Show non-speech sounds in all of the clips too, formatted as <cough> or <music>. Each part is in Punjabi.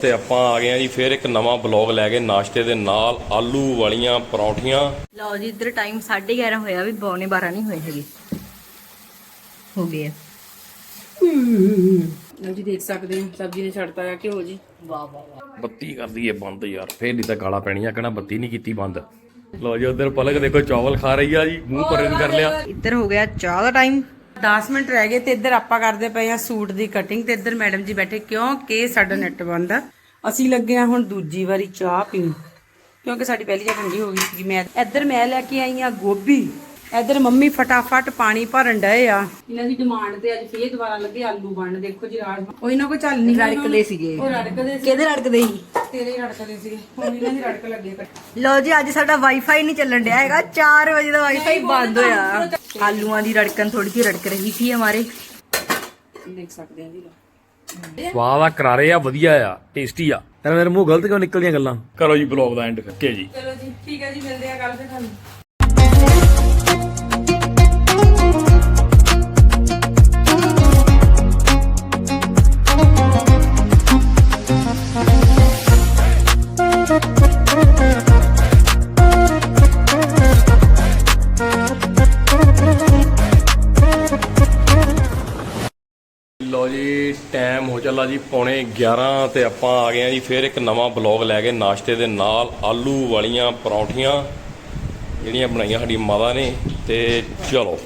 ਤੇ ਆਪਾਂ ਆ ਗਏ ਆ ਜੀ ਫਿਰ ਇੱਕ ਨਵਾਂ ਬਲੌਗ ਲੈ ਕੇ ਨਾਸ਼ਤੇ ਦੇ ਨਾਲ ਆਲੂ ਵਾਲੀਆਂ ਪਰੌਂਠੀਆਂ। ਲਓ ਜੀ ਇੱਧਰ ਟਾਈਮ 11:30 ਹੋਇਆ ਵੀ ਪੌਣੇ 12 ਨਹੀਂ ਹੋਏ ਹੈਗੇ। ਹੋ ਗਿਆ ਲਓ ਜੀ ਦੇਖ ਸਕਦੇ ਹੋ ਸਬਜ਼ੀ ਨੇ ਛੱਡਤਾ ਆ ਘਿਓ ਜੀ। ਵਾਹ ਵਾਹ ਵਾਹ। ਬੱਤੀ ਕਰਦੀ ਏ ਬੰਦ ਯਾਰ ਫੇਰ ਨਹੀਂ ਤਾਂ ਗਾਲਾਂ ਪੈਣੀਆਂ ਕਹਿਣਾ ਬੱਤੀ ਨਹੀਂ ਕੀਤੀ ਬੰਦ। ਲੋ ਜੀ ਉਧਰ ਪਲਕ ਦੇਖੋ ਚਾਵਲ ਖਾ ਰਹੀ ਆ ਜੀ ਮੂੰਹ ਪਰੇ ਨੂੰ ਕਰ ਲਿਆ। ਇੱਧਰ ਹੋ ਗਿਆ ਚਾਹ ਦਾ ਟਾਈਮ 10 ਮਿੰਟ ਰਹਿ ਗਏ ਤੇ ਇੱਧਰ ਆਪਾਂ ਕਰਦੇ ਪਏ ਆ ਸੂਟ ਦੀ ਕਟਿੰਗ ਤੇ ਇੱਧਰ ਮੈਡਮ ਜੀ ਬੈਠੇ ਕਿਉਂਕਿ ਸਾਡਾ ਨੈਟ ਬੰਦ ਆ। ਅਸੀਂ ਲੱਗੇ ਆ ਹੁਣ ਦੂਜੀ ਵਾਰੀ ਚਾਹ ਪੀਣ। ਕਿਉਂਕਿ ਸਾਡੀ ਪਹਿਲੀ ਚਾਹ ਠੰਡੀ ਹੋ ਗਈ ਸੀ, ਮੈਂ ਇੱਧਰ ਮੈਂ ਲੈ ਕੇ ਆਈ ਆ ਗੋਭੀ। ਇੱਧਰ ਮੰਮੀ ਫਟਾਫਟ ਪਾਣੀ ਭਰਨ ਡਏ ਆ। ਇਹਨਾਂ ਦੀ ਡਿਮਾਂਡ ਤੇ ਅੱਜ ਫੇਰ ਦੁਬਾਰਾ ਲੱਗੇ ਆਲੂ ਬਣਨ ਦੇਖੋ ਜੀ ਰਾਜਮਾ ਉਹ ਇਹਨਾਂ ਕੋ ਚੱਲ ਨਹੀਂ ਰੜਕਦੇ ਸੀਗੇ ਉਹ ਰੜਕਦੇ ਸੀ। ਕਿਹਦੇ ਰੜਕਦੇ ਸੀ? ਤੇਰੇ ਹੀ ਰੜਕਦੇ ਸੀ। ਹੁਣ ਇਹਨਾਂ ਦੀ ਰੜਕ ਲੱਗੇ ਲਓ ਜੀ ਅੱਜ ਸਾਡਾ ਵਾਈਫਾਈ ਨਹੀਂ ਚੱਲਣ ਡਿਆ ਹੈਗਾ। 4 ਵਜੇ ਦਾ ਵਾਈਫਾਈ ਬੰਦ ਹੋਇਆ। ਆਲੂਆਂ ਦੀ ਰੜਕਣ ਥੋੜੀ ਜਿਹੀ ਰੜਕ ਰਹੀ ਸੀ ਹਮਾਰੇ। ਦੇਖ ਸਕਦੇ ਆ ਜੀ ਲਓ। ਸਵਾਦ ਆ ਕਰਾਰੇ ਆ ਵਧੀਆ ਆ ਟੇਸਟੀ ਆ। ਤੇਰਾ ਮੇਰੇ ਮੂੰਹ ਗਲਤ ਕਿਉਂ ਨਿਕਲਦੀਆਂ ਗੱਲਾਂ? ਕਰੋ ਜੀ ਬਲੌਗ ਦਾ ਐਂਡ ਕਰਕੇ ਜੀ ਚਲੋ ਜੀ ਠੀਕ ਹੈ ਜੀ ਮਿਲਦੇ ਆ ਕੱਲ ਫਿਰ ਤੁਹਾਨੂੰ। ਚੱਲਾ ਜੀ, ਪੌਣੇ 11 ਤੇ ਆਪਾਂ ਆ ਗਏ ਆ ਜੀ, ਫਿਰ ਇੱਕ ਨਵਾਂ ਬਲੌਗ ਲੈ ਕੇ ਨਾਸ਼ਤੇ ਦੇ ਨਾਲ ਆਲੂ ਵਾਲੀਆਂ ਪਰੌਂਠੀਆਂ ਜਿਹੜੀਆਂ ਬਣਾਈਆਂ ਸਾਡੀ ਮਾਤਾ ਨੇ, ਤੇ ਚਲੋ,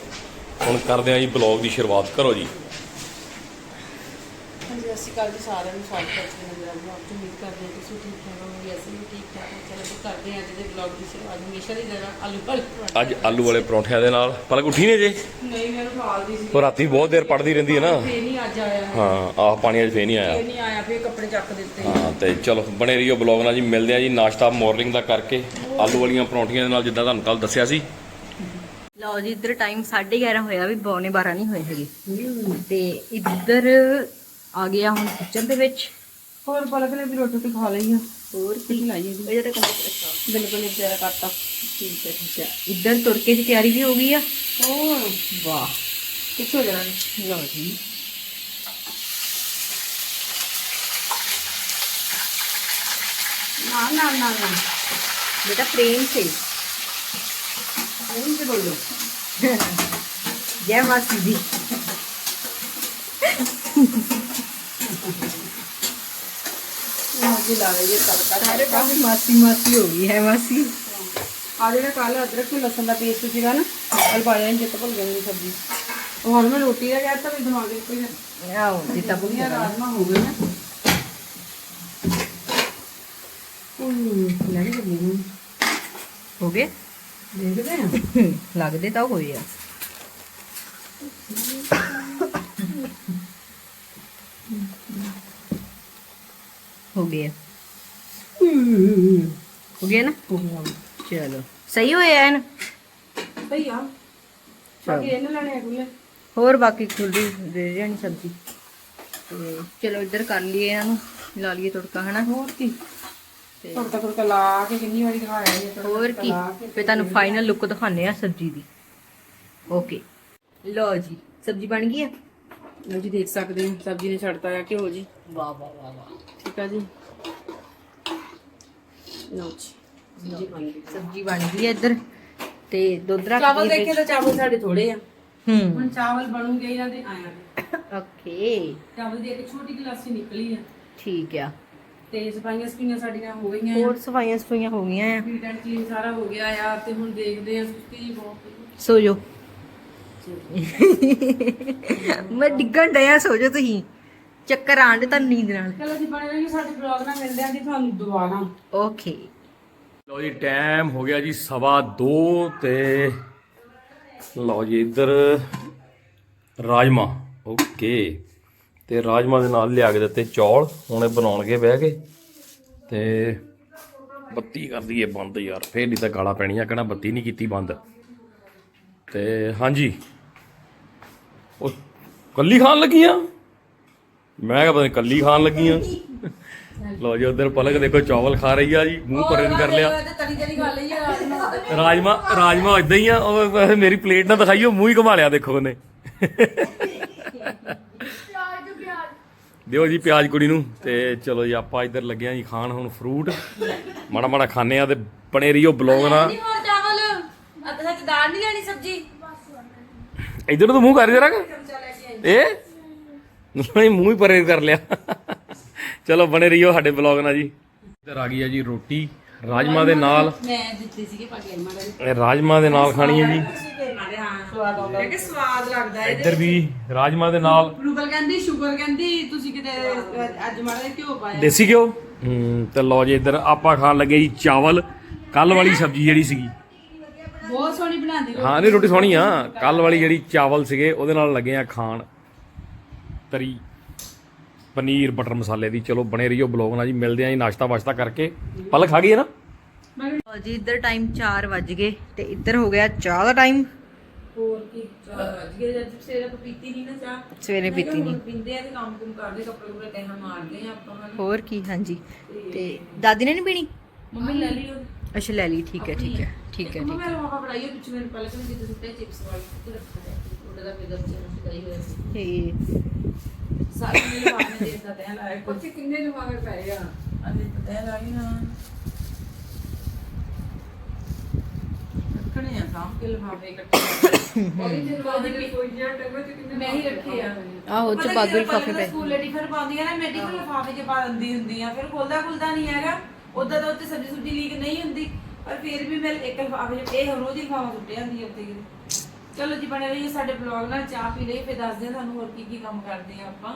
ਹੁਣ ਕਰਦੇ ਆ ਜੀ ਬਲੌਗ ਦੀ ਸ਼ੁਰੂਆਤ, ਕਰੋ ਜੀ। ਕੱਲ ਜੀ ਸਾਰਿਆਂ ਨੂੰ ਸਵਾਗਤ ਕਰਦੇ ਹਾਂ ਮੇਰਾ ਬਲੌਗ ਤੋਂ ਉਮੀਦ ਕਰਦੇ ਹਾਂ ਤੁਸੀਂ ਠੀਕ ਠਾਕ ਹੋਵੋਗੇ ਅਸੀਂ ਵੀ ਠੀਕ ਠਾਕ ਹਾਂ। ਚਲੋ ਜੀ ਕਰਦੇ ਹਾਂ ਅੱਜ ਦੇ ਬਲੌਗ ਦੀ ਸ਼ੁਰੂਆਤ। ਹਮੇਸ਼ਾ ਦੀ ਤਰ੍ਹਾਂ ਆਲੂ ਵਾਲੇ ਪਰੌਂਠੇ। ਅੱਜ ਆਲੂ ਵਾਲੇ ਪਰੌਂਠਿਆਂ ਦੇ ਨਾਲ। ਪਲਕ ਉੱਠੀ ਨੇ ਜੇ? ਨਹੀਂ ਮੈਨੂੰ ਠਾਲਦੀ ਸੀ। ਉਹ ਰਾਤੀ ਬਹੁਤ ਦੇਰ ਪੜਦੀ ਰਹਿੰਦੀ ਹੈ ਨਾ। ਫੇਰ ਨਹੀਂ ਅੱਜ ਆਇਆ ਹਾਂ। ਆਹ ਪਾਣੀ ਅੱਜ ਫੇਰ ਨਹੀਂ ਆਇਆ। ਫੇਰ ਨਹੀਂ ਆਇਆ ਫੇਰ ਕੱਪੜੇ ਚੱਕ ਦਿੱਤੇ। ਹਾਂ ਤੇ ਚਲੋ ਬਣੇ ਰਹੀਓ ਬਲੌਗ ਨਾਲ ਜੀ। ਮਿਲਦੇ ਆ ਜੀ ਨਾਸ਼ਤਾ ਮਾਰਨਿੰਗ ਦਾ ਕਰਕੇ। ਆਲੂ ਵਾਲੀਆਂ ਪਰੌਂਠੀਆਂ ਦੇ ਨਾਲ ਜਿੱਦਾਂ ਤੁਹਾਨੂੰ ਕੱਲ ਦੱਸਿਆ ਸੀ। ਲਓ ਜੀ ਇੱਧਰ ਟਾਈਮ 11:30 ਹੋਇਆ ਵੀ ਪੌਣੇ 12 ਨਹੀਂ ਹੋਏ ਹੈਗੇ। ਤੇ ਇੱਧਰ ਆ ਗਿਆ ਹੁਣ ਕਿਚਨ ਦੇ ਵਿੱਚ ਹੋਰ ਪਲਕ ਨੇ ਵੀ ਰੋਟੀ ਰੋਟੀ ਖਾ ਲਈ ਆ ਹੋਰ ਕੀ ਲਾਈਏ ਜੀ ਇਹ ਜਿਹੜਾ ਅੱਛਾ ਬਿਲਕੁਲ ਇੱਕ ਜਰਾ ਕਰਤਾ ਠੀਕ ਹੈ ਠੀਕ ਹੈ ਇੱਧਰ ਤੁਰਕੇ ਦੀ ਤਿਆਰੀ ਵੀ ਹੋ ਗਈ ਆ ਹੋਰ ਵਾਹ ਕਿੱਥੇ ਹੋ ਜਾਣਾ ਨੇ? ਲਓ ਜੀ ਨਾ ਨਾ ਨਾ ਨਾ बेटा प्रेम से ਨਹੀਂ ਤੇ ਬੋਲੋ जय मासी दी ਨਾ ਜੀ ਲਾ ਲਈਏ ਤੜਕਾ अरे काफी मासी मासी हो गई है मासी ਆ ਜਿਹੜਾ ਕੱਲ ਅਦਰਕ ਤੇ ਲਸਣ ਦਾ ਪੇਸਟ ਸੀਗਾ ਨਾ ਕੱਲ ਪਾਇਆ ਨਹੀਂ ਜਿੱਤ ਭੁੱਲ ਗਈ ਮੇਰੀ ਸਬਜ਼ੀ ਉਹ ਹੁਣ ਮੈਂ ਰੋਟੀ ਦਾ ਕਹਿਤਾ ਵੀ ਦਿਮਾਗ ਵਿੱਚ ਕੋਈ आओ जीता बुक ਇਹ ਰਾਜਮਾ ਹੋ ਗਏ ਨਾ ਹੂੰ ਲੈ ਕੇ ਚੱਲੀ हो गए ਦੇਖਦੇ ਆ <laughs> लगते तो हुए आ हो गया हो गया ना ਹੋ ਗਿਆ चलो सही होया है ना ਸਹੀ ਆ ਬਾਕੀ ਇਹਨਾਂ ਲੈਣੇ ਆ ਕੁੱਲੇ ਹੋਰ ਬਾਕੀ ਖੁੱਲੀ ਦੇ ਜਾਣੀ ਸਬਜ਼ੀ ਤੇ ਚਲੋ ਇੱਧਰ ਕਰ ਲਈਏ ਇਹਨਾਂ ਨੂੰ ਲਾ ਲਈਏ ਤੜਕਾ ਹਨਾ ਹੋਰ ਕੀ ਤੜਕਾ ਤੜਕਾ ਲਾ ਕੇ ਕਿੰਨੀ ਵਾਰੀ ਦਿਖਾਇਆ ਜੀ ਤੜਕਾ ਹੋਰ ਕੀ ਫੇ ਤੁਹਾਨੂੰ ਫਾਈਨਲ ਲੁੱਕ ਦਿਖਾਉਂਦੇ ਆ ਸਬਜ਼ੀ ਦੀ ਓਕੇ ਲਓ ਜੀ ਸਬਜ਼ੀ ਬਣ ਗਈ ਆ ਲਓ ਜੀ ਦੇਖ ਸਕਦੇ ਹੋ ਸਬਜ਼ੀ ਨੇ ਛੱਡਤਾ ਆ ਘਿਓ ਜੀ ਵਾਹ ਵਾਹ ਵਾਹ ਵਾਹ ਠੀਕ ਆ ਜੀ। ਲਓ ਜੀ ਸਬਜ਼ੀ ਬਣ ਗਈ। ਸਬਜ਼ੀ ਬਣ ਗਈ ਆ ਇੱਧਰ। ਤੇ ਦੁੱਧ ਰੱਖ ਚਾਵਲ ਦੇਖੇ ਤਾਂ ਚਾਵਲ ਸਾਡੇ ਥੋੜੇ ਆ। ਹੂੰ। ਹੁਣ ਚਾਵਲ ਬਣੂਗੇ ਇਹਨਾਂ ਦੇ ਆਇਆ ਓਕੇ। ਚਾਵਲ ਦੀ ਇੱਕ ਛੋਟੀ ਗਲਾਸੀ ਨਿਕਲੀ ਆ। ਠੀਕ ਆ। ਤੇ ਸਫਾਈਆਂ ਸਫਾਈਆਂ ਸਾਡੀਆਂ ਹੋ ਗਈਆਂ ਹੋਰ ਸਫਾਈਆਂ ਸਫਾਈਆਂ ਹੋ ਗਈਆਂ ਆ। ਨੀਟ ਐਂਡ ਕਲੀਨ ਸਾਰਾ ਹੋ ਗਿਆ ਆ ਤੇ ਹੁਣ ਦੇਖਦੇ ਆ ਸੁਸਤੀ ਜੀ ਬਹੁਤ ਸੋ ਜੋ ਮੈਂ ਡਿੱਗਣ ਡਿਆ ਸੋ ਜੋ ਤੁਸੀਂ। ਚੱਕਰ ਆਂਦੇ ਤਾਂ ਨੀਂਦ ਨਾਲ। ਚਲੋ ਜੀ ਬਣੇ ਰਹਿਣਗੇ ਸਾਡੇ ਬਲੌਗ ਨਾਲ ਮਿਲਦੇ ਆਂ ਜੀ ਤੁਹਾਨੂੰ ਦੁਬਾਰਾ। ਓਕੇ ਲਓ ਜੀ ਟਾਈਮ ਹੋ ਗਿਆ ਜੀ ਸਵਾ 2 ਤੇ ਲਓ ਜੀ ਇੱਧਰ ਰਾਜਮਾ। ਓਕੇ ਤੇ ਰਾਜਮਾ ਦੇ ਨਾਲ ਲਿਆ ਕੇ ਦਿੱਤੇ ਚੌਲ ਹੁਣੇ ਬਣਾਉਣਗੇ ਬਹਿ ਕੇ। ਤੇ ਬੱਤੀ ਕਰਦੀ ਏ ਬੰਦ ਯਾਰ ਫੇਰ ਨਹੀਂ ਤਾਂ ਗਾਲਾਂ ਪੈਣੀਆਂ ਕਹਿਣਾ ਬੱਤੀ ਨਹੀਂ ਕੀਤੀ ਬੰਦ। ਤੇ ਹਾਂਜੀ। ਉਹ ਕੱਲੀ ਖਾਣ ਲੱਗੀਆਂ ਮੈਂ ਕਿਹਾ ਪਤਾ ਨਹੀਂ ਕੱਲੀ ਖਾਣ ਲੱਗੀਆਂ ਲਓ ਜੀ ਉਧਰ ਪਲਕ ਦੇਖੋ ਚਾਵਲ ਖਾ ਰਹੀ ਆ ਜੀ ਮੂੰਹ ਪਰੇ ਨੂੰ ਕਰ ਲਿਆ। ਖਾ ਲਈ ਆ ਰਾਜਮਾ ਰਾਜਮਾ ਇਦਾਂ ਹੀ ਆ ਉਹ ਮੇਰੀ ਪਲੇਟ ਨਾ ਦਿਖਾਈਓ ਮੂੰਹ ਹੀ ਘੁਮਾ ਲਿਆ ਦੇਖੋ ਉਹਨੇ। ਦਿਓ ਜੀ ਪਿਆਜ਼ ਕੁੜੀ ਨੂੰ ਤੇ ਚਲੋ ਜੀ ਆਪਾਂ ਇੱਧਰ ਲੱਗੇ ਆਂ ਜੀ ਖਾਣ ਹੁਣ ਫਰੂਟ ਮਾੜਾ ਮਾੜਾ ਖਾਣੇ ਆ ਤੇ ਬਣੇ ਰਹੀਓ ਬਲੌਗ ਨਾਲ। ਨਹੀਂ ਹੋਰ ਚਾਵਲ। ਅੱਧਾ ਸੱਚ ਦਾਲ ਨਹੀਂ ਲੈਣੀ ਸਬਜੀ। ਇੱਧਰ ਤਾਂ ਮੂੰਹ ਕਰ ਜਰਾ ਇਹ? ਨਹੀਂ ਮੂੰਹ ਹੀ ਪਰੇ ਕਰ ਲਿਆ। ਚਲੋ ਬਣੇ ਰਹੀਓ ਸਾਡੇ ਬਲੌਗ ਨਾਲ ਜੀ। ਇੱਧਰ ਆ ਗਈ ਆ ਜੀ ਰੋਟੀ ਰਾਜਮਾ ਦੇ ਨਾਲ। ਮੈਂ ਦਿੱਤੀ ਸੀਗੀ ਪਾਟੀ ਮਾੜਾ ਇਹ ਰਾਜਮਾ ਦੇ ਨਾਲ ਖਾਣੀ ਹੈ ਜੀ। ਹਾਂ ਸਵਾਦ ਆਉਂਦਾ ਕਿ ਸਵਾਦ ਲੱਗਦਾ ਹੈ ਇੱਧਰ ਵੀ ਰਾਜਮਾ ਦੇ ਨਾਲ। ਰੂਬਲ ਕਹਿੰਦੀ ਸ਼ੂਗਰ ਕਹਿੰਦੀ ਤੁਸੀਂ ਕਿਤੇ ਅ, ਅੱਜ ਮਾੜਾ ਜਿਹਾ ਘਿਓ ਪਾਇਆ। ਦੇਸੀ ਘਿਓ? ਹੂੰ ਤੇ ਲਓ ਜੀ ਇੱਧਰ ਆਪਾਂ ਖਾਣ ਲੱਗੇ ਜੀ ਚਾਵਲ। ਕੱਲ ਵਾਲੀ ਸਬਜ਼ੀ ਜਿਹੜੀ ਸੀਗੀ। ਬਹੁਤ ਸੋਹਣੀ ਬਣਾਉਂਦੀ। ਹਾਂ ਨਹੀਂ ਰੋਟੀ ਸੋਹਣੀ ਆ। ਕੱਲ ਵਾਲੀ ਜਿਹੜੀ ਚਾਵਲ ਸੀਗੇ ਉਹਦੇ ਨਾਲ ਲੱਗੇ ਆ ਖਾਣ। ਤਰੀ ਪਨੀਰ ਬਟਰ ਮਸਾਲੇ ਦੀ। ਚਲੋ ਬਣੇ ਰਹੀਓ ਬਲੌਗ ਨਾਲ ਜੀ ਮਿਲਦੇ ਆ ਜੀ ਨਾਸ਼ਤਾ ਵਾਸ਼ਤਾ ਕਰਕੇ। ਪਲ ਖਾ ਗਈ ਹੈ ਨਾ? ਲਓ ਜੀ ਇੱਧਰ ਟਾਈਮ 4 ਵੱਜ ਗਏ ਤੇ ਇੱਧਰ ਹੋ ਗਿਆ ਚਾਹ ਦਾ ਟਾਈਮ ਹੋਰ ਕੀ ਚਾਹ ਵੱਜ ਗਏ ਜਦ ਸਵੇਰੇ ਤੋਂ ਪੀਤੀ ਨਹੀਂ ਨਾ ਚਾਹ। ਸਵੇਰੇ ਪੀਤੀ ਨਹੀਂ ਪੀਂਦੇ ਆ ਤੇ ਕੰਮ ਕੁਮ ਕਰਦੇ ਕੱਪੜੇ ਕੁਪੜੇ ਤੈਹਾਂ ਮਾਰਦੇ ਆ ਆਪਾਂ ਨਾਲ ਹੋਰ ਕੀ ਹਾਂਜੀ। ਤੇ ਦਾਦੀ ਨੇ ਨਹੀਂ ਪੀਣੀ? ਮੰਮੀ ਲੈ ਲਈ ਉਹ। ਅੱਛਾ ਲੈ ਲਈ ਠੀਕ ਹੈ ਠੀਕ ਹੈ ਠੀਕ ਹੈ ਠੀਕ ਮੈਂ ਰੋਹਾ ਪੜਾਈ ਪਿੱਛੇ ਮੈਨੂੰ ਪਹਿਲਾਂ ਕਿ ਜਿੱਦ ਸੁੱਤੇ ਚਿਪਸ ਵਾਲੀ ਤੇ ਰੱਖਿਆ ਉਹਦਾ ਦਾ ਚ ਸੁਕਾਈ ਹੋਈ ਸੀ। ਤੇ ਸਾਰੇ ਮੇਰੇ ਬਾਹਰ ਦੇ ਦਾ ਤੈਂ ਲਾਇਆ ਕੁੱਥੇ ਕਿੰਨੇ ਲਵਾਵੇ ਪਏ ਆ? ਅਜੇ ਪਤਾ ਲੱਗੀ ਨਾ। ਰੱਖਣੇ ਆ ਸਾਂਭ ਕੇ ਲਫਾਫੇ ਇਕੱਠੇ। ਉਹਦੀ ਜਰਵਾਦੀ ਵੀ ਕੋਈ ਜਿਹਾ ਟੰਗੋ ਤੇ ਕਿੰਨੇ ਮੈਂ ਹੀ ਰੱਖੇ ਆ। ਆਹੋ ਉਹ ਚ ਬਾਦੂ ਲਿਫਾਫੇ ਪਏ। ਸਕੂਲੇ ਟਿਫਨ ਪਾਉਂਦੀਆਂ ਨਾ ਮੈਡੀਕਲ ਲਿਫਾਫੇ 'ਚ ਪਾ ਦਿੰਦੀ ਹੁੰਦੀ ਆ। ਫਿਰ ਖੁੱਲਦਾ ਖੁੱਲਦਾ ਨਹੀਂ ਹੈਗਾ। ਉਦਾਂ ਤਾਂ ਉੱਤੇ ਸਬਜ਼ੀ ਸੁਬਜ਼ੀ ਲੀਕ ਨਹੀਂ ਹੁੰਦੀ। ਪਰ ਫਿਰ ਵੀ ਮੈਂ ਇੱਕ ਲਿਫਾਫੇ 'ਚ ਇਹ ਰੋਜ਼ ਹੀ ਲਿਫਾਫਾ ਸੁੱਟਿਆ ਹੁੰਦੀ ਆ ਉੱਤੇ। ਚਲੋ ਜੀ, ਬਣੇ ਰਹੀਏ ਸਾਡੇ ਬਲੌਗ ਨਾਲ, ਚਾਹ ਪੀ ਲਈ ਫਿਰ ਦੱਸਦੇ ਆ ਤੁਹਾਨੂੰ ਹੋਰ ਕੀ ਕੀ ਕੰਮ ਕਰਦੇ ਆ ਆਪਾਂ।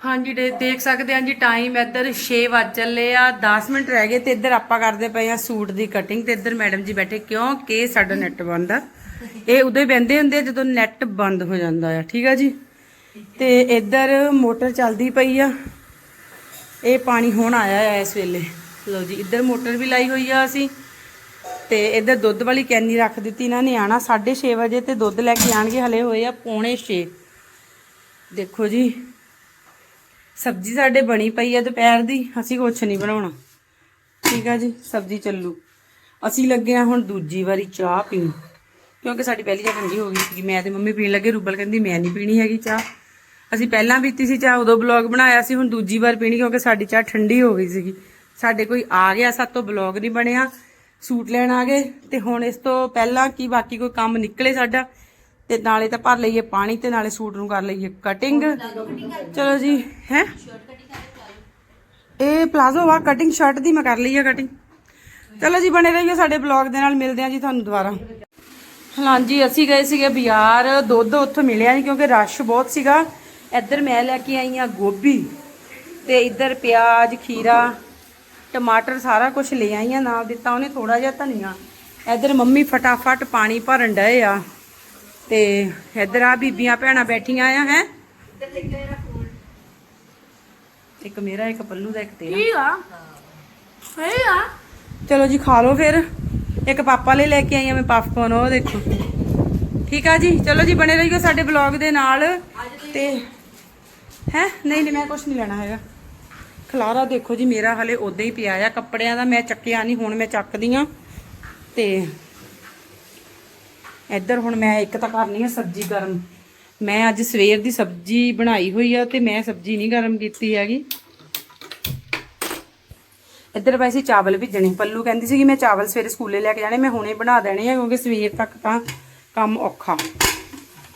ਹਾਂਜੀ ਦੇ ਦੇਖ ਸਕਦੇ ਹਾਂ ਜੀ ਟਾਈਮ ਇੱਧਰ 6 ਵੱਜ ਚੱਲੇ ਆ 10 ਮਿੰਟ ਰਹਿ ਗਏ ਤੇ ਇੱਧਰ ਆਪਾਂ ਕਰਦੇ ਪਏ ਆ ਸੂਟ ਦੀ ਕਟਿੰਗ ਤੇ ਇੱਧਰ ਮੈਡਮ ਜੀ ਬੈਠੇ ਕਿਉਂਕਿ ਸਾਡਾ ਨੈਟ ਬੰਦ ਆ। ਇਹ ਉਦੋਂ ਹੀ ਬਹਿੰਦੇ ਹੁੰਦੇ ਆ ਜਦੋਂ ਨੈਟ ਬੰਦ ਹੋ ਜਾਂਦਾ ਆ, ਠੀਕ ਆ ਜੀ? ਤੇ ਇੱਧਰ ਮੋਟਰ ਚੱਲਦੀ ਪਈ ਆ। ਇਹ ਪਾਣੀ ਹੁਣ ਆਇਆ ਆ ਇਸ ਵੇਲੇ। ਲਓ ਜੀ, ਇੱਧਰ ਮੋਟਰ ਵੀ ਲਾਈ ਹੋਈ ਆ ਅਸੀਂ। ਤੇ ਇੱਧਰ ਦੁੱਧ ਵਾਲੀ ਕੈਨੀ ਰੱਖ ਦਿੱਤੀ ਇਹਨਾਂ ਨੇ ਆਣਾ 6:30 ਵਜੇ ਤੇ ਦੁੱਧ ਲੈ ਕੇ ਆਣਗੇ ਹਲੇ ਹੋਏ ਆ ਪੌਣੇ 6 ਦੇਖੋ ਜੀ, ਸਬਜ਼ੀ ਸਾਡੇ ਬਣੀ ਪਈ ਆ ਦੁਪਹਿਰ ਦੀ, ਅਸੀਂ ਕੁਛ ਨਹੀਂ ਬਣਾਉਣਾ। ਠੀਕ ਆ ਜੀ, ਸਬਜ਼ੀ ਚੱਲੂ। ਅਸੀਂ ਲੱਗੇ ਆ ਹੁਣ ਦੂਜੀ ਵਾਰੀ ਚਾਹ ਪੀਣ, ਕਿਉਂਕਿ ਸਾਡੀ ਪਹਿਲੀ ਚਾਹ ਠੰਡੀ ਹੋ ਗਈ ਸੀ ਮੈਂ ਤੇ ਮੰਮੀ ਪੀਣ ਲੱਗੇ, ਰੂਬਲ ਕਹਿੰਦੀ, ਮੈਂ ਨਹੀਂ ਪੀਣੀ ਹੈਗੀ ਚਾਹ। ਅਸੀਂ ਪਹਿਲਾਂ ਪੀਤੀ ਸੀ ਚਾਹ, ਉਦੋਂ ਬਲੌਗ ਬਣਾਇਆ ਸੀ, ਹੁਣ ਦੂਜੀ ਵਾਰ ਪੀਣੀ ਕਿਉਂਕਿ ਸਾਡੀ ਚਾਹ ਠੰਡੀ ਹੋ ਗਈ ਸੀਗੀ। ਸਾਡੇ ਕੋਈ ਆ ਗਿਆ ਸਾਤੋਂ ਬਲੌਗ ਨਹੀਂ ਬਣਿਆ। ਸੂਟ ਲੈਣ ਆ ਗਏ ਤੇ ਹੁਣ ਇਸ ਤੋਂ ਪਹਿਲਾਂ ਕੀ ਬਾਕੀ ਕੋਈ ਕੰਮ ਨਿਕਲੇ ਸਾਡਾ ਤੇ ਨਾਲੇ ਤਾਂ ਭਰ ਲਈਏ ਪਾਣੀ ਤੇ ਨਾਲੇ ਸੂਟ ਨੂੰ ਕਰ ਲਈਏ ਕਟਿੰਗ ਚਲੋ ਜੀ, ਹੈ? ਇਹ ਪਲਾਜ਼ੋ ਵਾ ਕਟਿੰਗ ਸ਼ਰਟ ਦੀ ਮੈਂ ਕਰ ਲਈ ਆ ਕਟਿੰਗ ਚਲੋ ਜੀ, ਬਣੇ ਰਹੀਓ ਸਾਡੇ ਬਲੌਗ ਦੇ ਨਾਲ, ਮਿਲਦੇ ਆ ਜੀ ਤੁਹਾਨੂੰ ਦੁਬਾਰਾ। ਹਾਂਜੀ ਅਸੀਂ ਗਏ ਸੀਗੇ ਬਾਜ਼ਾਰ, ਦੁੱਧ ਉੱਥੋਂ ਮਿਲਿਆ ਨਹੀਂ ਕਿਉਂਕਿ ਰਸ਼ ਬਹੁਤ ਸੀਗਾ। ਇੱਧਰ ਮੈਂ ਲੈ ਕੇ ਆਈ ਆ ਗੋਭੀ ਤੇ ਇੱਧਰ ਪਿਆਜ਼, ਖੀਰਾ। ਟਮਾਟਰ ਸਾਰਾ ਕੁਝ ਲੈ ਆਈ ਆ ਨਾਲ ਦਿੱਤਾ ਉਹਨੇ ਥੋੜਾ ਜਿਹਾ ਧਨੀਆ। ਇੱਧਰ ਮੰਮੀ ਫਟਾਫਟ ਪਾਣੀ ਭਰਨ ਡਏ ਆ। ਤੇ ਇੱਧਰ ਆ ਬੀਬੀਆਂ ਭੈਣਾਂ ਬੈਠੀਆਂ ਆ ਹੈ? ਇੱਕ ਮੇਰਾ ਇੱਕ ਪੱਲੂ ਦਾ ਇੱਕ ਤੇਰਾ। ਚਲੋ ਜੀ ਖਾ ਲਓ ਫਿਰ। ਇੱਕ ਪਾਪਾ ਲਈ ਲੈ ਕੇ ਆਈ ਆ ਮੈਂ ਪਫਕੌਰਨ ਉਹ ਦੇਖੋ। ਠੀਕ ਆ ਜੀ? ਚਲੋ ਜੀ ਬਣੇ ਰਹੀਓ ਸਾਡੇ ਬਲੌਗ ਦੇ ਨਾਲ। ਤੇ ਹੈ? ਨਹੀਂ ਨਹੀਂ ਮੈਂ ਕੁਝ ਨਹੀਂ ਲੈਣਾ ਹੈਗਾ। ਖਲਾਰਾ ਦੇਖੋ ਜੀ, ਮੇਰਾ ਹਲੇ ਉਦਾਂ ਹੀ ਪਿਆ ਆ। ਕੱਪੜਿਆਂ ਦਾ ਮੈਂ ਚੱਕਿਆ ਨਹੀਂ ਹੁਣ ਮੈਂ ਚੱਕਦੀ ਆ। ਤੇ ਇੱਧਰ ਹੁਣ ਮੈਂ ਇੱਕ ਤਾਂ ਕਰਨੀ ਆ ਸਬਜ਼ੀ ਗਰਮ। ਮੈਂ ਅੱਜ ਸਵੇਰ ਦੀ ਸਬਜ਼ੀ ਬਣਾਈ ਹੋਈ ਆ ਤੇ ਮੈਂ ਸਬਜ਼ੀ ਨਹੀਂ ਗਰਮ ਕੀਤੀ ਹੈਗੀ। ਇੱਧਰ ਵੈਸੇ ਚਾਵਲ ਭਿੱਜਣੇ। ਪੱਲੂ ਕਹਿੰਦੀ ਸੀ ਕਿ ਮੈਂ ਚਾਵਲ ਸਵੇਰੇ ਸਕੂਲੇ ਲੈ ਕੇ ਜਾਣੇ, ਮੈਂ ਹੁਣੇ ਬਣਾ ਦੇਣੇ ਆ, ਕਿਉਂਕਿ ਸਵੇਰ ਤੱਕ ਤਾਂ ਕੰਮ ਔਖਾ।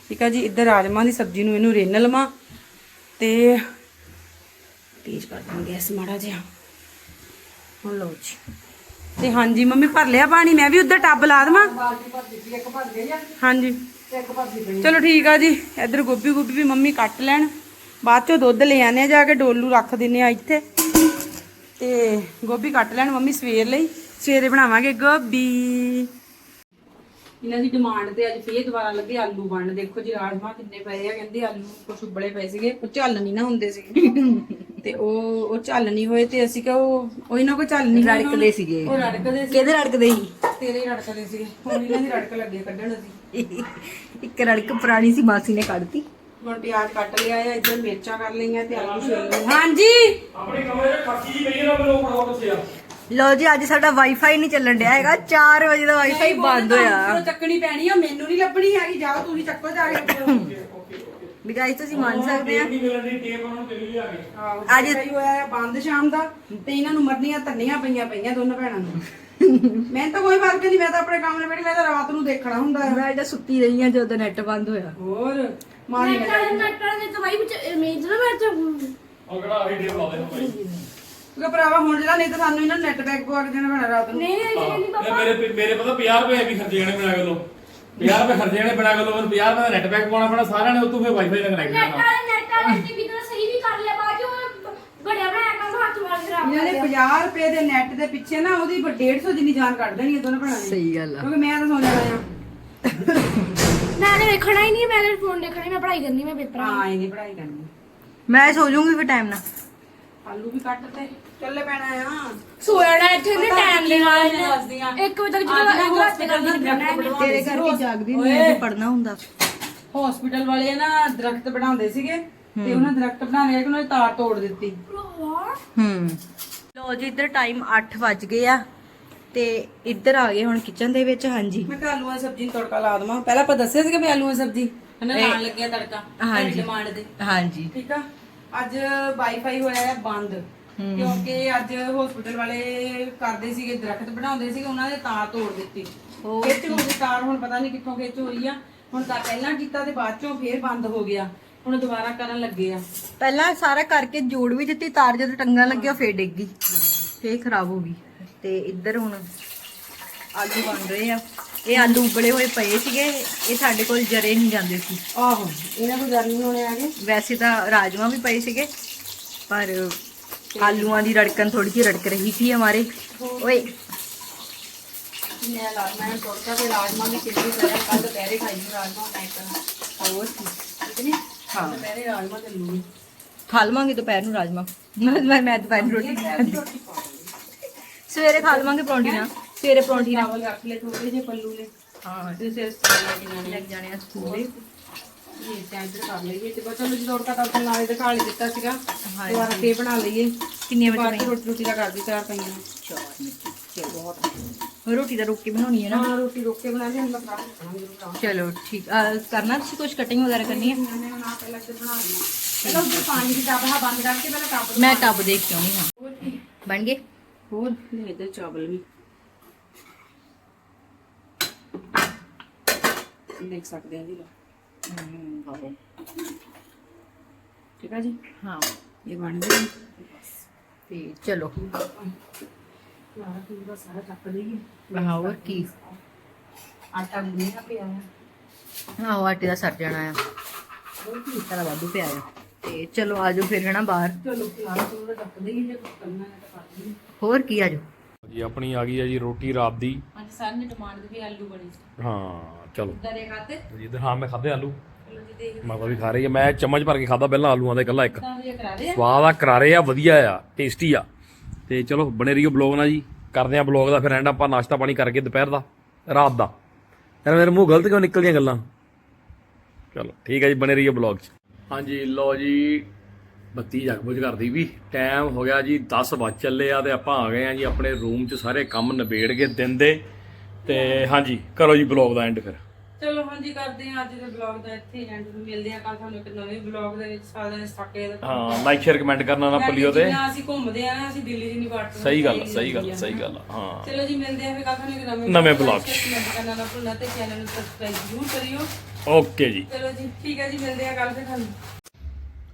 ਠੀਕ ਆ ਜੀ, ਇੱਧਰ ਰਾਜਮਾਂ ਦੀ ਸਬਜ਼ੀ ਨੂੰ ਇਹਨੂੰ ਰਿੰਨ ਲਵਾਂ। ਤੇ ਤੇਜ਼ ਕਰ ਦਾਂ ਗੈਸ ਮਾੜਾ ਜਿਹਾ। ਹੁਣ ਲਓ ਜੀ। ਤੇ ਹਾਂਜੀ ਮੰਮੀ ਭਰ ਲਿਆ ਪਾਣੀ ਮੈਂ ਵੀ ਉੱਧਰ ਟੱਬ ਲਾ ਦੇਵਾਂ। ਹਾਂਜੀ। ਚਲੋ ਠੀਕ ਆ ਜੀ ਇੱਧਰ ਗੋਭੀ ਗੋਭੀ ਵੀ ਮੰਮੀ ਕੱਟ ਲੈਣ। ਬਾਅਦ ਚੋਂ ਦੁੱਧ ਲੈ ਆਨੇ ਆ ਜਾ ਕੇ ਡੋਲੂ ਰੱਖ ਦਿੰਨੇ ਆ ਇੱਥੇ। ਤੇ ਗੋਭੀ ਕੱਟ ਲੈਣ ਮੰਮੀ ਸਵੇਰ ਲਈ। ਸਵੇਰੇ ਬਣਾਵਾਂਗੇ ਗੋਭੀ। ਇਹਨਾਂ ਦੀ ਡਿਮਾਂਡ ਤੇ ਅੱਜ ਫੇਰ ਦੁਬਾਰਾ ਲੱਗੇ ਆਲੂ ਬਣਨ। ਦੇਖੋ ਜੀ ਰਾਜਮਾ ਕਿੰਨੇ ਪਏ ਆ ਕਹਿੰਦੇ ਆਲੂ ਕੁਛ ਉਬਲੇ ਪਏ ਸੀਗੇ ਝੱਲ ਨਹੀਂ ਨਾ ਹੁੰਦੇ ਸੀਗੇ ਤੇ ਉਹ ਉਹ ਝੱਲ ਨਹੀਂ ਹੋਏ ਤੇ ਅਸੀਂ ਕਿਹਾ ਉਹ ਉਹ ਇਹਨਾਂ ਕੋ ਝੱਲ ਨਹੀਂ ਰੜਕਦੇ ਸੀਗੇ। ਉਹ ਰੜਕਦੇ ਸੀ ਕਿਹਦੇ ਰੜਕਦੇ ਸੀ? ਤੇਰੇ ਹੀ ਰੜਕਦੇ ਸੀਗੇ। ਹੁਣ ਇਹਨਾਂ ਦੀ ਰੜਕ ਲੱਗੇ ਕੱਢਣ ਅਸੀਂ। ਇੱਕ ਰੜਕ ਪੁਰਾਣੀ ਸੀ ਮਾਸੀ ਨੇ ਕੱਢਤੀ। ਹੁਣ ਪਿਆਜ਼ ਕੱਟ ਲਿਆ ਆ ਇੱਧਰ ਮਿਰਚਾਂ ਕਰ ਲਈਆਂ ਤੇ ਆਲੂ ਛਿੱਲ ਲਏ। ਹਾਂਜੀ। ਆਪਣੇ ਕਮਰੇ 'ਚ ਖਰਚੀ ਜੀ ਪਈ ਨਾ ਮੈਨੂੰ ਪੜਾਓ ਕਿੱਥੇ ਆ। ਲਓ ਜੀ ਅੱਜ ਸਾਡਾ ਵਾਈਫਾਈ ਨਹੀਂ ਚੱਲਣ ਡਿਆ ਹੈਗਾ। 4 ਵਜੇ ਦਾ ਵਾਈਫਾਈ ਬੰਦ ਹੋਇਆ। ਚੱਕਣੀ ਪੈਣੀ ਆ ਮੈਨੂੰ ਨਹੀਂ ਲੱਭਣੀ ਹੈਗੀ। ਜਾਓ ਤੁਸੀਂ ਚੱਕੋ ਜਾ ਕੇ। <coughs> ਵੀ ਗਾਇਸ ਤੁਸੀਂ ਮੰਨ ਸਕਦੇ ਆ। ਕੇ ਅੱਜ- ਅੱਜ ਹੋਇਆ ਹੈ ਬੰਦ ਸ਼ਾਮ ਦਾ ਤੇ ਇਹਨਾਂ ਨੂੰ ਮਰਨੀਆਂ ਧੰਨੀਆਂ ਪਈਆਂ ਪਈਆਂ ਦੋਨੋਂ ਭੈਣਾਂ ਨੂੰ। ਮੈਂ ਤਾਂ ਕੋਈ ਫ਼ਰਕ ਨਹੀਂ ਮੈਂ ਤਾਂ ਆਪਣੇ ਕੰਮ ਨਾਲ ਬੈਠੀ ਮੈਂ ਤਾਂ ਰਾਤ ਨੂੰ ਦੇਖਣਾ ਹੁੰਦਾ। ਹੈ ਮੈਂ ਤਾਂ ਸੁੱਤੀ ਰਹੀ ਆ ਜਦੋਂ ਨੈਟ ਬੰਦ ਹੋਇਆ। ਹੋਰ ਮਾਰੀ ਨੇ। ਤਾਂ ਬਾਈ ਵਿੱਚ ਇਮੇਜ ਨਾ ਮੈਂ ਤਾਂ ਉਹ ਕਿਹੜਾ ਆਹੀ ਟੇਪ ਲਾ ਦੇ ਭਾਈ ਕਿਉਂਕਿ ਭਰਾਵਾ ਹੁਣ ਜਿਹੜਾ ਨਹੀਂ ਤਾਂ ਸਾਨੂੰ ਇਹਨਾਂ ਨੂੰ ਨੈਟ ਪੈਕ ਪਵਾ ਕੇ ਦੇਣਾ ਪੈਣਾ ਰਾਤ ਨੂੰ। ਨਹੀਂ ਨਹੀਂ ਨਹੀਂ ਇਹ ਮੇਰੇ ਮੇਰੇ ਪਤਾ 50 ਰੁਪਏ ਵੀ ਖਰਚੇ ਜਾਣੇ ਬਣਾ ਗੱਲੋਂ 50 ਰੁਪਏ ਖਰਚੇ ਜਾਣੇ ਬਣਾ ਗੱਲੋਂ ਮੈਨੂੰ 50 ਰੁਪਏ ਦਾ ਨੈਟ ਪੈਕ ਪਾਉਣਾ ਪੈਣਾ ਸਾਰਿਆਂ ਨੇ ਉੱਤੋਂ ਫਿਰ ਵਾਈਫਾਈ ਦਾ ਕਨੈਕਟ ਨੈਟ ਕਰਨਾ ਵਾਲੇ ਨੈਟ ਵਾਲੇ ਨੇ ਵੀ ਤਾਂ ਸਹੀ ਵੀ ਕਰ ਲਿਆ ਬਾਅਦ ਚੋਂ ਬੜਿਆ ਬਣਾਇਆ ਕੰਮ ਹੱਥ ਮਾਰ ਖਰਾਬ ਇਹਨਾਂ ਨੇ 50 ਰੁਪਏ ਦੇ ਨੈਟ ਦੇ ਪਿੱਛੇ ਨਾ ਉਹਦੀ 150 ਜਿੰਨੀ ਜਾਨ ਕੱਢ ਦੇਣੀ ਹੈ ਦੋਨੋਂ ਭੈਣਾਂ ਨੇ ਸਹੀ ਗੱਲ ਆ। ਕਿਉਂਕਿ ਮੈਂ ਤਾਂ ਸੌ ਜਾਣਾ ਆ ਮੈਂ ਨੇ ਵੇਖਣਾ ਹੀ ਨਹੀਂ ਮੈਂ ਫੋਨ ਦੇਖਣਾ ਹੀ ਮੈਂ ਪੜ੍ਹਾਈ ਕਰਨੀ ਮੈਂ ਪੇਪਰ ਹਾਂ ਇਹ ਨਹੀਂ ਪੜਾਈ ਕਰਨੀ। ਮੈਂ ਸੋ ਜਾਊਂਗੀ ਫਿਰ ਟਾਈਮ ਨਾਲ। ਆਲੂ ਵੀ ਕੱਟ ਤੇ। ਚੱਲੇ ਪੈਣਾ ਆ। ਸੋਇਆ ਇੱਥੇ ਨੇ ਟਾਈਮ ਦੇ ਨਾਲ ਦੱਸਦੀ ਆ। ਇੱਕ ਵਜੇ ਤੱਕ ਜਦੋਂ ਹੱਥ ਕਰਦੀ ਤੇਰੇ ਕਰਕੇ ਜਾਗਦੀ ਨਹੀਂ ਮੈਂ ਪੜਨਾ ਹੁੰਦਾ। ਹਸਪੀਟਲ ਵਾਲੇ ਨਾ ਦਰਖਤ ਬਣਾਉਂਦੇ ਸੀਗੇ ਤੇ ਉਹਨਾਂ ਦਰਖਤ ਬਣਾਉਣੇ ਕਿ ਉਹਨਾਂ ਦੀ ਤਾਰ ਤੋੜ ਦਿੱਤੀ। ਹੂੰ। ਲੋ ਜੀ ਇੱਧਰ ਟਾਈਮ 8 ਵੱਜ ਗਏ ਆ ਤੇ ਇੱਧਰ ਆ ਗਏ ਹੁਣ ਕਿਚਨ ਦੇ ਵਿੱਚ ਹਾਂਜੀ। ਮੈਂ ਕਿਹਾ ਆਲੂਆਂ ਦੀ ਸਬਜ਼ੀ ਨੂੰ ਤੜਕਾ ਲਾ ਦਵਾਂ। ਪਹਿਲਾਂ ਆਪਾਂ ਦੱਸਿਆ ਸੀਗਾ ਵੀ ਆਲੂਆਂ ਦੀ ਸਬਜ਼ੀ? ਹਨਾ ਲਾਣ ਲੱਗਿਆ ਤੜਕਾ ਹਾਂਜੀ। ਡਿਮਾਂਡ ਦੇ। ਹਾਂਜੀ। ਠੀਕ ਆ? ਅੱਜ ਵਾਈਫਾਈ ਹੋਇਆ ਹੈ ਬੰਦ। ਕਿਉਂਕਿ ਅੱਜ ਹਸਪੀਟਲ ਵਾਲੇ ਕਰਦੇ ਸੀਗੇ ਦਰਖਤ ਬਣਾਉਂਦੇ ਸੀਗੇ ਉਹਨਾਂ ਨੇ ਤਾਰ ਤੋੜ ਦਿੱਤੀ। ਖਿੱਚ ਹੋ ਗਈ ਤਾਰ ਹੁਣ ਪਤਾ ਨਹੀਂ ਕਿੱਥੋਂ ਖਿੱਚ ਹੋਈ ਆ। ਹੁਣ ਤਾਂ ਪਹਿਲਾਂ ਕੀਤਾ ਤੇ ਬਾਅਦ ਚੋਂ ਫੇਰ ਬੰਦ ਹੋ ਗਿਆ। ਹੁਣ ਦੁਬਾਰਾ ਕਰਨ ਲੱਗੇ ਆ। ਪਹਿਲਾਂ ਸਾਰਾ ਕਰਕੇ ਜੋੜ ਵੀ ਦਿੱਤੀ ਤਾਰ ਜਦੋਂ ਟੰਗਣ ਲੱਗਿਆ ਫੇਰ ਡਿੱਗ ਗਈ। ਫੇਰ ਖਰਾਬ ਹੋ ਗਈ। ਤੇ ਇੱਧਰ ਹੁਣ ਆਲੂ ਬਣ ਰਹੇ ਆ। ਇਹ ਆਲੂ ਉਬਲੇ ਹੋਏ ਪਏ ਸੀਗੇ ਇਹ ਸਾਡੇ ਕੋਲ ਜਰੇ ਨਹੀਂ ਜਾਂਦੇ ਸੀ। ਆਹੋ ਇਹਨਾਂ ਕੋਲ ਗਰਮੀ ਹੋਣੇ ਆ ਗਏ ਵੈਸੇ ਤਾਂ ਰਾਜਮਾ ਵੀ ਪਏ ਸੀਗੇ ਪਰ ਆਲੂਆਂ ਦੀ ਰੜਕਣ ਥੋੜੀ ਜਿਹੀ ਰੜਕ ਰਹੀ ਸੀ ਹਮਾਰੇ। ਓਏ। ਮੈਂ ਲਾ ਮੈਂ ਤੜਕਾ ਤੇ ਰਾਜਮਾ ਵੀ ਕਿੰਨੀ ਕਰਿਆ ਕੱਲ ਦੁਪਹਿਰੇ ਖਾਈ ਸੀ ਰਾਜਮਾ ਮੈਂ ਕਰ ਹੋਰ ਕੀ ਠੀਕ ਨਹੀਂ ਹਾਂ। ਦੁਪਹਿਰੇ ਰਾਜਮਾ ਤੇ ਲੂਣੀ। ਖਾ ਲਵਾਂਗੇ ਦੁਪਹਿਰ ਨੂੰ ਰਾਜਮਾ ਮੈਂ ਮੈਂ ਦੁਪਹਿਰ ਨੂੰ ਰੋਟੀ ਨਹੀਂ ਖਾਂਦੀ। ਸਵੇਰੇ ਖਾ ਲਵਾਂਗੇ ਪਰੌਂਠੀ ਨਾਲ ਸਵੇਰੇ ਪਰੌਂਠੀ ਨਾਲ ਚਾਵਲ ਰੱਖ ਲੈ ਥੋੜੇ ਜਿਹੇ ਪੱਲੂ ਨੇ। ਹਾਂ। ਤੇ ਸਿਰ ਤੇ ਲੈ ਕੇ ਜਾਣੇ ਲੱਗ ਜਾਣੇ ਆ ਸਕੂਲ ਇਹ ਤਾਂ ਇੱਧਰ ਕਰ ਲਈਏ। ਤੇ ਬਸ ਚਲੋ ਜੀ ਤੜਕਾ ਤਾਂ ਨਾਲੇ ਦਿਖਾ ਲਈ ਦਿੱਤਾ ਸੀਗਾ ਦੁਬਾਰਾ ਫੇਰ ਬਣਾ ਲਈਏ। ਕਿੰਨੀਆਂ ਬਾਅਦ ਵਜੇ ਚ ਰੋਟੀ ਰੋਟੀ ਦਾ ਕਰਦੀ ਚਾਰ ਪਈਆਂ। ਰੋਟੀ ਬਣਾਉਣੀ ਹੈ ਨਾ? ਹਾਂ ਰੋਟੀ ਰੋਕ ਕੇ ਬਣਾ ਲਈ ਹੁਣ ਮੈਂ ਚਲੋ ਠੀਕ ਆ, ਕਰਨਾ ਤੁਸੀਂ ਕੁਝ ਕਟਿੰਗ ਵਗੈਰਾ ਕਰਨੀ ਹੈ? ਮੈਂ ਆ ਪਹਿਲਾਂ ਇੱਧਰ ਬਣਾ ਲਈਆਂ ਪਹਿਲਾਂ ਉੱਧਰ ਪਾਣੀ ਦੀ ਟੱਬ ਹਾਂ ਬੰਦ ਕਰਕੇ ਪਹਿਲਾਂ ਟੱਬ ਮੈਂ ਟੱਬ ਦੇਖ ਕੇ ਆਉਣੀ ਹਾਂ। ਹੋਰ ਕੀ? ਬਣ ਗਏ? ਹੋਰ ਲੈ ਇੱਧਰ ਚਾਵਲ ਵੀ। ਦੇਖ ਸਕਦੇ ਆ ਜੀ ਲਓ। ਠੀਕ ਆ ਜੀ? ਹਾਂ। ਇਹ ਬਣ ਗਏ। ਤੇ ਚਲੋ। ਸਾਰਾ ਪੂਰਾ ਸਾਰਾ ਚੱਕ ਲਈਏ। ਹਾਂ ਹੋਰ ਕੀ। ਆਟਾ ਗੁੰਨੇ ਦਾ ਪਿਆ ਹੈ ਆਹੋ ਆਟੇ ਦਾ ਸਰ ਜਾਣਾ ਆ। ਹੋਰ ਕੀ ਸਾਰਾ ਵਾਧੂ ਪਿਆ ਆ। ਤੇ ਚਲੋ ਆਜੋ ਫਿਰ ਹਨਾ ਬਾਹਰ। ਚਲੋ ਸਾਰਾ ਪੂਰਾ ਚੱਕ ਦਈਏ ਜੇ ਕੁਝ ਕਰਨਾ ਹੈ ਤਾਂ ਕਰ ਲਈਏ। ਹੋਰ ਕੀ ਆਜੋ। ਜੀ ਆਪਣੀ ਆ ਗਈ ਆ ਜੀ ਰੋਟੀ ਰਾਤ ਦੀ। ਅੱਜ ਸਾਰਿਆਂ ਨੇ ਡਿਮਾਂਡ ਵੀ ਆਲੂ ਬਣੀ। ਸੀ ਹਾਂ ਚਲੋ। ਦਰੇ ਖਾਤੇ ਜੀ ਇਧਰ ਹਾਂ ਮੈਂ ਖਾਦੇ ਆਲੂ। ਜੀ ਦੇਖ ਮਾਤਾ ਵੀ ਖਾ ਰਹੀ ਹੈ। ਮੈਂ ਚਮਚ ਭਰ ਕੇ ਖਾਦਾ ਪਹਿਲਾਂ ਆਲੂਆਂ ਦਾ ਇਕੱਲਾ ਇੱਕ। ਤਾਂ ਇਹ ਕਰਾ ਦੇ ਸਵਾਦ ਆ ਕਰਾਰੇ ਆ ਵਧੀਆ ਆ ਟੇਸਟੀ ਆ। ਤੇ ਚਲੋ ਬਣੇ ਰਹੀਓ ਬਲੌਗ ਨਾਲ ਜੀ। ਕਰਦੇ ਆ ਬਲੌਗ ਦਾ ਫਿਰ ਐਂਡ ਆਪਾਂ ਨਾਸ਼ਤਾ ਪਾਣੀ ਕਰਕੇ ਦੁਪਹਿਰ ਦਾ ਰਾਤ ਦਾ। ਯਾਰ ਮੇਰੇ ਮੂੰਹ ਗਲਤ ਕਿਉਂ ਨਿਕਲਦੀਆਂ ਗੱਲਾਂ? ਚਲੋ ਠੀਕ ਹੈ ਜੀ ਬਣੇ ਰਹੀਓ ਬਲੌਗ 'ਚ। ਹਾਂਜੀ ਲਓ ਜੀ ਬੱਤੀ ਜਗਬੁਝ ਕਰਦੀ ਵੀ ਟਾਈਮ ਹੋ ਗਿਆ ਜੀ 10 ਵੱਜ ਚੱਲੇ ਆ ਤੇ ਆਪਾਂ ਆ ਗਏ ਆ ਜੀ ਆਪਣੇ ਰੂਮ 'ਚ ਸਾਰੇ ਕੰਮ ਨਿਬੇੜ ਕੇ ਦਿਨ ਦੇ। ਤੇ ਹਾਂਜੀ ਕਰੋ ਜੀ ਬਲੌਗ ਦਾ ਐਂਡ ਫਿਰ। ਚਲੋ ਹਾਂਜੀ ਕਰਦੇ ਹਾਂ ਅੱਜ ਦੇ ਬਲੌਗ ਦਾ ਇੱਥੇ ਐਂਡ ਨੂੰ ਮਿਲਦੇ ਹਾਂ। ਕੱਲ ਤੁਹਾਨੂੰ ਇੱਕ ਨਵੇਂ ਬਲੌਗ ਦੇ ਵਿੱਚ ਸਾਰਿਆਂ ਨੇ ਸਟਾਕੇ ਦਾ ਹਾਂ ਲਾਈਕ ਸ਼ੇਅਰ ਕਮੈਂਟ ਕਰਨਾ ਨਾ ਭੁੱਲਿਓ ਤੇ। ਜਿੰਨਾ ਅਸੀਂ ਘੁੰਮਦੇ ਆ ਨਾ ਅਸੀਂ ਦਿੱਲੀ ਦੀ ਨਹੀਂ ਵੜਦੇ ਸਹੀ ਗੱਲ ਸਹੀ ਗੱਲ ਸਹੀ ਗੱਲ ਹਾਂ। ਚਲੋ ਜੀ ਮਿਲਦੇ ਆ ਫਿਰ ਕੱਲ ਤੁਹਾਨੂੰ ਇੱਕ ਨਵੇਂ ਨਵੇਂ 'ਚ। ਕਮੈਂਟ ਕਰਨਾ ਨਾ ਭੁੱਲਣਾ ਤੇ ਚੈਨਲ ਨੂੰ ਸਬਸਕ੍ਰਾਈਬ ਜ਼ਰੂਰ ਕਰਿਓ। ਓਕੇ ਜੀ। ਚਲੋ ਜੀ ਠੀਕ ਹੈ ਜੀ ਮਿਲਦੇ ਆ ਕੱਲ ਫਿਰ ਤੁਹਾਨੂੰ।